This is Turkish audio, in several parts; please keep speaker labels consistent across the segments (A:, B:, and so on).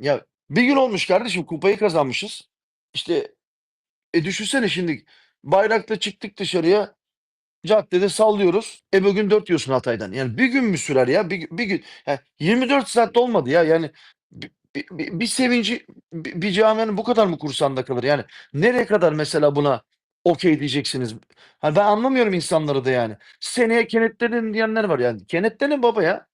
A: Ya bir gün olmuş kardeşim kupayı kazanmışız. İşte e düşünsene şimdi bayrakla çıktık dışarıya caddede sallıyoruz. E bugün 4 yiyorsun Hatay'dan. Yani bir gün mü sürer ya? Bir, bir gün. Ya 24 saat de olmadı ya. Yani bir, bir, bir- bir sevinci bir, bir camianın bu kadar mı kursağında kalır? Yani nereye kadar mesela buna okey diyeceksiniz? Ha ben anlamıyorum insanları da yani. Seneye kenetlenin diyenler var yani. Kenetlenin baba ya.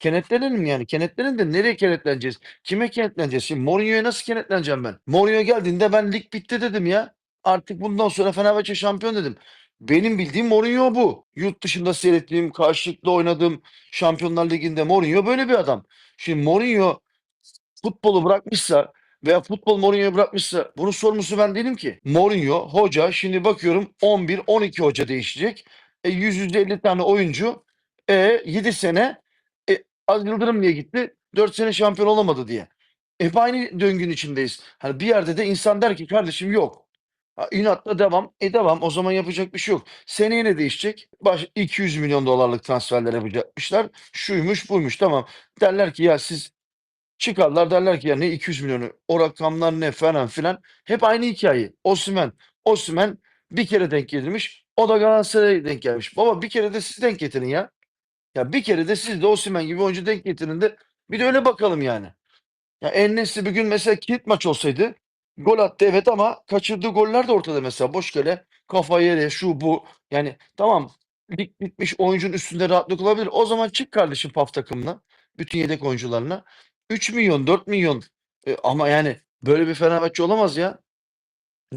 A: Kenetlenelim yani. Kenetlenin de nereye kenetleneceğiz? Kime kenetleneceğiz? Şimdi Mourinho'ya nasıl kenetleneceğim ben? Mourinho geldiğinde ben lig bitti dedim ya. Artık bundan sonra Fenerbahçe şampiyon dedim. Benim bildiğim Mourinho bu. Yurt dışında seyrettiğim, karşılıklı oynadığım Şampiyonlar Ligi'nde Mourinho böyle bir adam. Şimdi Mourinho futbolu bırakmışsa veya futbol Mourinho'yu bırakmışsa bunun sorumlusu ben değilim ki. Mourinho, hoca şimdi bakıyorum 11-12 hoca değişecek. E, 100-150 tane oyuncu. E, 7 sene Az Yıldırım niye gitti? 4 sene şampiyon olamadı diye. Hep aynı döngünün içindeyiz. Hani bir yerde de insan der ki kardeşim yok. Ha, inatla devam. E devam. O zaman yapacak bir şey yok. Seneye ne değişecek? Baş, 200 milyon dolarlık transferler yapacakmışlar. Şuymuş buymuş tamam. Derler ki ya siz çıkarlar derler ki ya ne 200 milyonu o rakamlar ne falan filan. Hep aynı hikaye. Osimhen. Osimhen bir kere denk gelmiş. O da Galatasaray'a denk gelmiş. Baba bir kere de siz denk getirin ya. Ya bir kere de siz de Osimhen gibi oyuncu denk getirin de bir de öyle bakalım yani. Ya En-Nesyri bir gün mesela kilit maç olsaydı gol attı evet ama kaçırdığı goller de ortada mesela. Boş kale, kafa yere, şu bu. Yani tamam lig bitmiş oyuncunun üstünde rahatlık olabilir. O zaman çık kardeşim PAF takımına. Bütün yedek oyuncularına. 3 milyon, 4 milyon. E, ama yani böyle bir Fenerbahçe olamaz ya.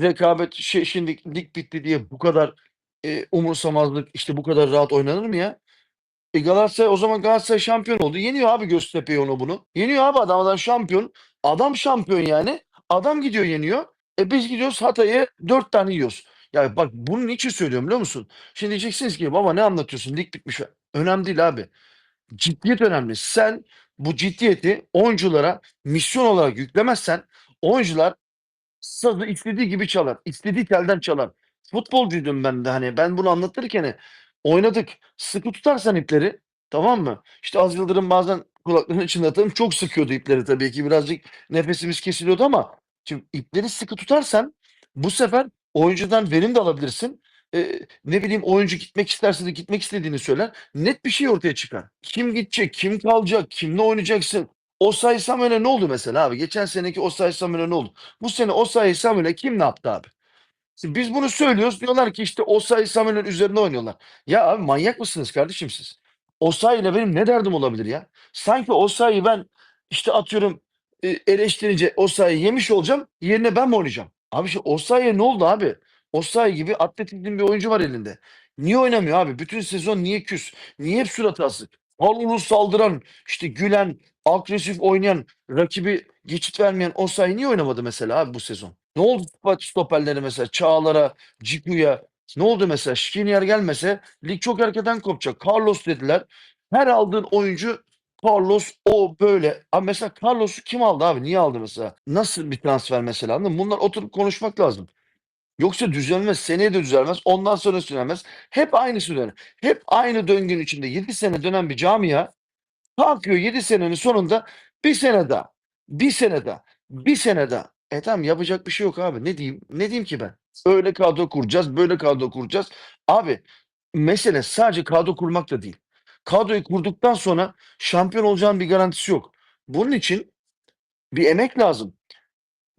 A: Rekabet şey, şimdi lig bitti diye bu kadar e, umursamazlık işte bu kadar rahat oynanır mı ya? E Galatasaray o zaman Galatasaray şampiyon oldu. Yeniyor abi Göztepe'yi onu bunu. Yeniyor abi adam adam şampiyon. Adam şampiyon yani. Adam gidiyor yeniyor. E biz gidiyoruz Hatay'ı 4 tane yiyoruz. Ya bak bunun için söylüyorum biliyor musun? Şimdi diyeceksiniz ki baba ne anlatıyorsun? Lig bitmiş. Önemli değil abi. Ciddiyet önemli. Sen bu ciddiyeti oyunculara misyon olarak yüklemezsen oyuncular sazı istediği gibi çalar. istediği telden çalar. Futbolcuydum ben de hani ben bunu anlatırken oynadık. Sıkı tutarsan ipleri tamam mı? İşte Az Yıldırım bazen kulaklarını çınlatalım çok sıkıyordu ipleri tabii ki birazcık nefesimiz kesiliyordu ama şimdi ipleri sıkı tutarsan bu sefer oyuncudan verim de alabilirsin. Eee, ne bileyim oyuncu gitmek isterse de gitmek istediğini söyler. Net bir şey ortaya çıkar. Kim gidecek, kim kalacak, kimle oynayacaksın? Osayi Samuel'e ne oldu mesela abi? Geçen seneki Osayi Samuel'e ne oldu? Bu sene Osayi Samuel'e kim ne yaptı abi? Şimdi biz bunu söylüyoruz. Diyorlar ki işte Osayi Samuel'in üzerine oynuyorlar. Ya abi manyak mısınız kardeşim siz? Osayi ile benim ne derdim olabilir ya? Sanki Osayi'yi ben işte atıyorum e, eleştirince Osayi yemiş olacağım. Yerine ben mi oynayacağım? Abi işte Osayi'ye ne oldu abi? Osayi gibi atletizmli bir oyuncu var elinde. Niye oynamıyor abi? Bütün sezon niye küs? Niye hep surat asık? Al saldıran, işte gülen, agresif oynayan, rakibi geçit vermeyen Osayi niye oynamadı mesela abi bu sezon? Ne oldu stoper- stoperlere mesela? Çağlar'a, Ciku'ya. Ne oldu mesela? Skriniar gelmese lig çok erkenden kopacak. Carlos dediler. Her aldığın oyuncu Carlos o böyle. Abi mesela Carlos'u kim aldı abi? Niye aldı mesela? Nasıl bir transfer mesela? Anladın? Bunlar oturup konuşmak lazım. Yoksa düzelmez. Seneye de düzelmez. Ondan sonra düzelmez. Hep aynısı döner. Hep aynı döngünün içinde 7 sene dönen bir camia kalkıyor 7 senenin sonunda bir sene daha, bir sene daha, bir sene daha. E tamam yapacak bir şey yok abi. Ne diyeyim? Ne diyeyim ki ben? Öyle kadro kuracağız, böyle kadro kuracağız. Abi mesele sadece kadro kurmak da değil. Kadroyu kurduktan sonra şampiyon olacağın bir garantisi yok. Bunun için bir emek lazım.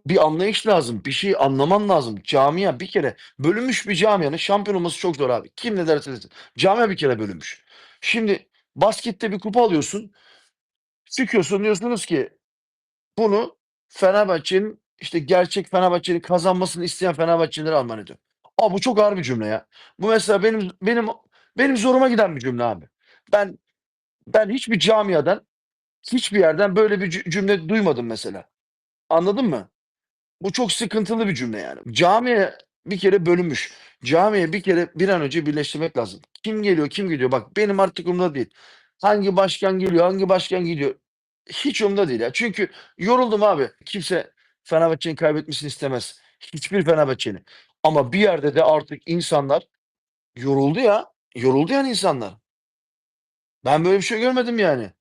A: Bir anlayış lazım. Bir şey anlaman lazım. Camia bir kere bölünmüş bir camianın şampiyon olması çok zor abi. Kim ne derse desin. Camia bir kere bölünmüş. Şimdi baskette bir kupa alıyorsun. Çıkıyorsun diyorsunuz ki bunu Fenerbahçe'nin işte gerçek Fenerbahçe'nin kazanmasını isteyen Fenerbahçelileri armağan ediyor. Abi bu çok ağır bir cümle ya. Bu mesela benim benim benim zoruma giden bir cümle abi. Ben ben hiçbir camiadan hiçbir yerden böyle bir cü- cümle duymadım mesela. Anladın mı? Bu çok sıkıntılı bir cümle yani. Camiye bir kere bölünmüş. Camiye bir kere bir an önce birleştirmek lazım. Kim geliyor, kim gidiyor? Bak benim artık umurumda değil. Hangi başkan geliyor, hangi başkan gidiyor? Hiç umurumda değil ya. Çünkü yoruldum abi. Kimse Fenerbahçe'nin kaybetmesini istemez. Hiçbir Fenerbahçe'nin. Ama bir yerde de artık insanlar yoruldu ya. Yoruldu yani insanlar. Ben böyle bir şey görmedim yani.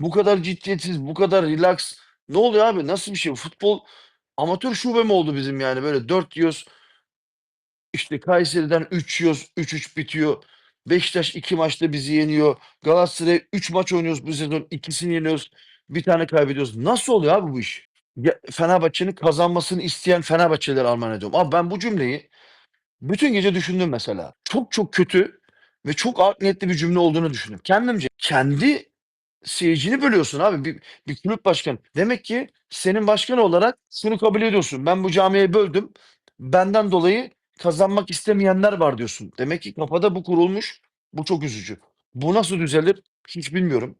A: Bu kadar ciddiyetsiz, bu kadar relax. Ne oluyor abi? Nasıl bir şey? Futbol amatör şube mi oldu bizim yani? Böyle 4 yiyoruz. İşte Kayseri'den 3 yiyoruz. 3-3 bitiyor. Beşiktaş 2 maçta bizi yeniyor. Galatasaray 3 maç oynuyoruz bu sezon. ikisini yeniyoruz. Bir tane kaybediyoruz. Nasıl oluyor abi bu iş? Ya, Fenerbahçe'nin kazanmasını isteyen Fenerbahçeliler armağan ediyorum. Abi ben bu cümleyi bütün gece düşündüm mesela. Çok çok kötü ve çok art niyetli bir cümle olduğunu düşündüm. Kendimce. Kendi seyircini bölüyorsun abi. Bir, bir kulüp başkanı. Demek ki senin başkan olarak şunu kabul ediyorsun. Ben bu camiayı böldüm. Benden dolayı kazanmak istemeyenler var diyorsun. Demek ki kafada bu kurulmuş. Bu çok üzücü. Bu nasıl düzelir hiç bilmiyorum.